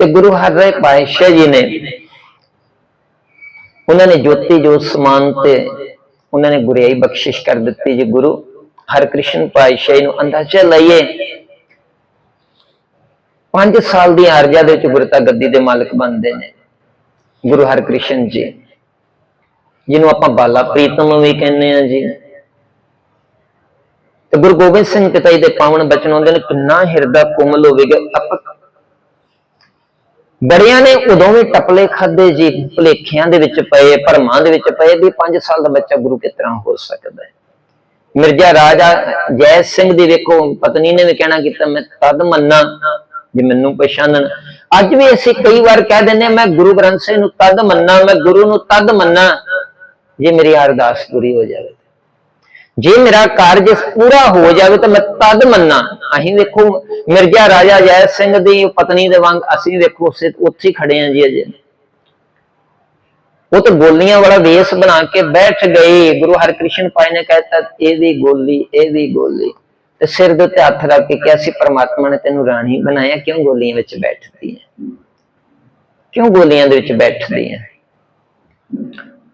ਤੇ ਗੁਰੂ ਹਰਿ ਪਾਤਸ਼ਾਹ ਜੀ ਨੇ ਉਹਨਾਂ ਨੇ ਜੋਤੀ ਜੋਤ ਸਮਾਨ ਤੇ ਉਹਨਾਂ ਨੇ ਗੁਰਿਆਈ ਬਖਸ਼ਿਸ਼ ਕਰ ਦਿੱਤੀ ਜੀ। ਗੁਰੂ ਹਰਕ੍ਰਿਸ਼ਨ ਪਾਤਸ਼ਾਹ ਜੀ ਨੂੰ ਅੰਦਾਜ਼ਾ ਲਈਏ 5 ਸਾਲ ਦੀ ਆਰਜਾ ਦੇ ਵਿੱਚ ਗੁਰਤਾ ਗੱਦੀ ਦੇ ਮਾਲਕ ਬਣਦੇ ਨੇ ਗੁਰੂ ਹਰਕ੍ਰਿਸ਼ਨ ਜੀ, ਜਿਹਨੂੰ ਆਪਾਂ ਬਾਲਾ ਪ੍ਰੀਤਮ ਵੀ ਕਹਿੰਦੇ ਆ ਜੀ। ਤੇ ਗੁਰੂ ਗੋਬਿੰਦ ਸਿੰਘ ਪਿਤਾ ਜੀ ਦੇ ਪਾਵਨ ਬਚਨ ਆਉਂਦੇ ਨੇ, ਕਿੰਨਾ ਹਿਰਦਾ ਕੋਮਲ ਹੋਵੇਗਾ ਆਪਾਂ ਬੜਿਆਂ ਨੇ ਉਦੋਂ ਵੀ ਟਪਲੇ ਖਾਦੇ ਜੀ ਭੁਲੇਖਿਆਂ ਦੇ ਵਿੱਚ ਪਏ ਭਰਮਾਂ ਦੇ ਵਿੱਚ ਪਏ ਵੀ 5 ਸਾਲ ਦਾ ਬੱਚਾ ਗੁਰੂ ਕਿਸ ਤਰ੍ਹਾਂ ਹੋ ਸਕਦਾ ਹੈ? ਮਿਰਜ਼ਾ ਰਾਜਾ ਜੈ ਸਿੰਘ ਦੀ ਵੇਖੋ ਪਤਨੀ ਨੇ ਵੀ ਕਹਿਣਾ ਕੀਤਾ ਮੈਂ ਤਦ ਮੰਨਾ ਜੇ ਮੈਨੂੰ ਪਛਾਣਨ। ਅੱਜ ਵੀ ਅਸੀਂ ਕਈ ਵਾਰ ਕਹਿ ਦਿੰਦੇ ਹਾਂ, ਮੈਂ ਗੁਰੂ ਗ੍ਰੰਥ ਸਾਹਿਬ ਨੂੰ ਤਦ ਮੰਨਾ ਮੈਂ ਗੁਰੂ ਨੂੰ ਤਦ ਮੰਨਾ ਜੇ ਮੇਰੀ ਅਰਦਾਸ ਪੂਰੀ ਹੋ ਜਾਵੇ। ਜੇ ਮੇਰਾ ਕਾਰਜ ਪੂਰਾ ਹੋ ਜਾਵੇ ਤਾਂ ਮੈਂ ਤਦ ਮੰਨਾ। ਅਸੀਂ ਦੇਖੋ, ਮਿਰਜ਼ਾ ਰਾਜਾ ਜੈ ਸਿੰਘ ਦੀ ਪਤਨੀ ਦੇ ਵਾਂਗ ਅਸੀਂ ਵੇਖੋ ਉਸੇ ਉੱਥੇ ਖੜੇ ਆਂ ਜੀ ਅਜੇ। ਉਹ ਤਾਂ ਗੋਲੀਆਂ ਵਾਲਾ ਵੇਸ ਬਣਾ ਕੇ ਬੈਠ ਗਏ। ਗੁਰੂ ਹਰਕ੍ਰਿਸ਼ਨ ਪਾਈ ਨੇ ਕਹਿਤਾ ਇਹ ਵੀ ਗੋਲੀ, ਇਹ ਵੀ ਗੋਲੀ। ਤੇ ਸਿਰ ਦੇ ਉੱਤੇ ਹੱਥ ਰੱਖ ਕੇ ਕਿਹਾ ਸੀ ਪ੍ਰਮਾਤਮਾ ਨੇ ਤੈਨੂੰ ਰਾਣੀ ਬਣਾਇਆ, ਕਿਉਂ ਗੋਲੀਆਂ ਵਿੱਚ ਬੈਠਦੀ ਹੈ? ਕਿਉਂ ਗੋਲੀਆਂ ਦੇ ਵਿੱਚ ਬੈਠਦੀ ਹੈ?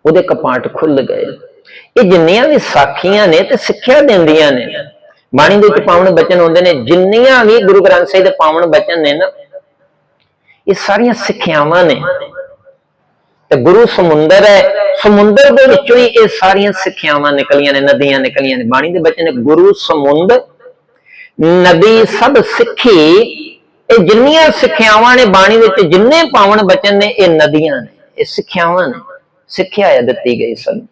ਉਹਦੇ ਕਪਾਟ ਖੁੱਲ ਗਏ। ਇਹ ਜਿੰਨੀਆਂ ਵੀ ਸਾਖੀਆਂ ਨੇ ਤੇ ਸਿੱਖਿਆ ਦਿੰਦੀਆਂ ਨੇ, ਬਾਣੀ ਦੇ ਵਿੱਚ ਪਾਵਨ ਬਚਨ ਹੁੰਦੇ ਨੇ, ਜਿੰਨੀਆਂ ਵੀ ਗੁਰੂ ਗ੍ਰੰਥ ਸਾਹਿਬ ਦੇ ਪਾਵਨ ਬਚਨ ਨੇ ਨਾ, ਇਹ ਸਾਰੀਆਂ ਸਿੱਖਿਆਵਾਂ ਨੇ। ਤੇ ਗੁਰੂ ਸਮੁੰਦਰ ਹੈ, ਸਮੁੰਦਰ ਦੇ ਵਿੱਚੋਂ ਹੀ ਇਹ ਸਾਰੀਆਂ ਸਿੱਖਿਆਵਾਂ ਨਿਕਲੀਆਂ ਨੇ, ਨਦੀਆਂ ਨਿਕਲੀਆਂ ਨੇ। ਬਾਣੀ ਦੇ ਬਚਨ ਨੇ, ਗੁਰੂ ਸਮੁੰਦ, ਨਦੀ ਸਭ ਸਿੱਖੀ, ਇਹ ਜਿੰਨੀਆਂ ਸਿੱਖਿਆਵਾਂ ਨੇ ਬਾਣੀ ਵਿੱਚ, ਜਿੰਨੇ ਪਾਵਨ ਬਚਨ ਨੇ, ਇਹ ਨਦੀਆਂ ਨੇ, ਇਹ ਸਿੱਖਿਆਵਾਂ ਨੇ, ਸਿੱਖਿਆ ਹੈ ਦਿੱਤੀ ਗਈ ਸਾਨੂੰ।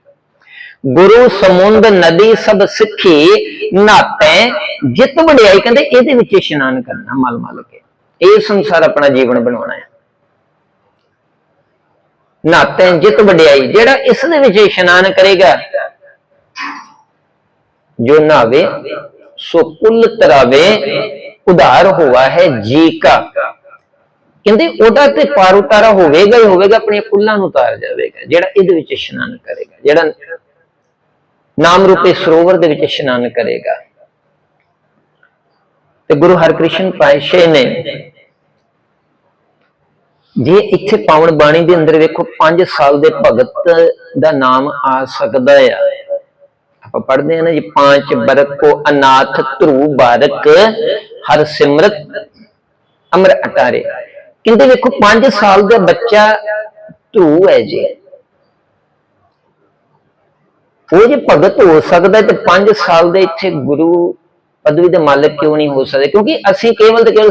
ਗੁਰੂ ਸਮੁੰਦ ਨਦੀ ਸਭ ਸਿੱਖੀ ਨਾਤੇ ਜਿਤ ਵਡਿਆਈ, ਕਹਿੰਦੇ ਇਹਦੇ ਵਿੱਚ ਇਸ਼ਨਾਨ ਕਰਨਾ, ਮਲ ਮਲ ਕੇ। ਇਹ ਸੰਸਾਰ ਆਪਣਾ ਜੀਵਨ ਬਣਾਉਣਾ ਹੈ। ਨਾਤੇ ਜਿਤ ਵਡਿਆਈ, ਜਿਹੜਾ ਇਸ ਦੇ ਵਿੱਚ ਇਸ਼ਨਾਨ ਕਰੇਗਾ, ਜੋ ਨਾਵੇ, ਸੋ ਕੁੱਲ ਤਰਾਵੇ ਉਧਾਰ ਹੋਆ ਹੈ ਜੀ ਕਾ। ਕਹਿੰਦੇ ਉਹਦਾ ਤੇ ਪਾਰ ਉਤਾਰਾ ਹੋਵੇਗਾ ਹੀ ਹੋਵੇਗਾ, ਆਪਣੀਆਂ ਕੁੱਲਾਂ ਨੂੰ ਉਤਾਰ ਜਾਵੇਗਾ, ਜਿਹੜਾ ਇਹਦੇ ਵਿੱਚ ਇਸ਼ਨਾਨ ਕਰੇਗਾ, ਜਿਹੜਾ ਨਾਮ ਰੂਪੇ ਸਰੋਵਰ ਦੇ ਵਿੱਚ ਇਸ਼ਨਾਨ ਕਰੇਗਾ। ਤੇ ਗੁਰੂ ਹਰਕ੍ਰਿਸ਼ਨ ਪਾਤਸ਼ਾਹ ਨੇ ਜੇ ਇੱਥੇ ਪਾਵਨ ਬਾਣੀ ਦੇ ਅੰਦਰ ਵੇਖੋ 5 ਸਾਲ ਦੇ ਭਗਤ ਦਾ ਨਾਮ ਆ ਸਕਦਾ ਆ। ਆਪਾਂ ਪੜ੍ਹਦੇ ਹਾਂ ਨਾ ਜੀ ਪੰਜ ਬਰਕ ਕੋ ਅਨਾਥ ਧਰੂ ਬਾਰਕ ਹਰ ਸਿਮਰਤ ਅਮਰ ਅਟਾਰੇ। ਕਹਿੰਦੇ ਵੇਖੋ 5 ਸਾਲ ਦਾ ਬੱਚਾ ਧਰੂ ਹੈ ਜੀ। ਉਹ ਜੇ ਭਗਤ ਹੋ ਸਕਦਾ ਤੇ 5 ਸਾਲ ਦੇ ਇੱਥੇ ਗੁਰੂ ਪਦਵੀ ਦੇ ਮਾਲਕ ਕਿਉਂ ਨਹੀਂ ਹੋ ਸਕਦੇ? ਕਿਉਂਕਿ ਅਸੀਂ ਕੇਵਲ ਤੇ ਕੇਵਲ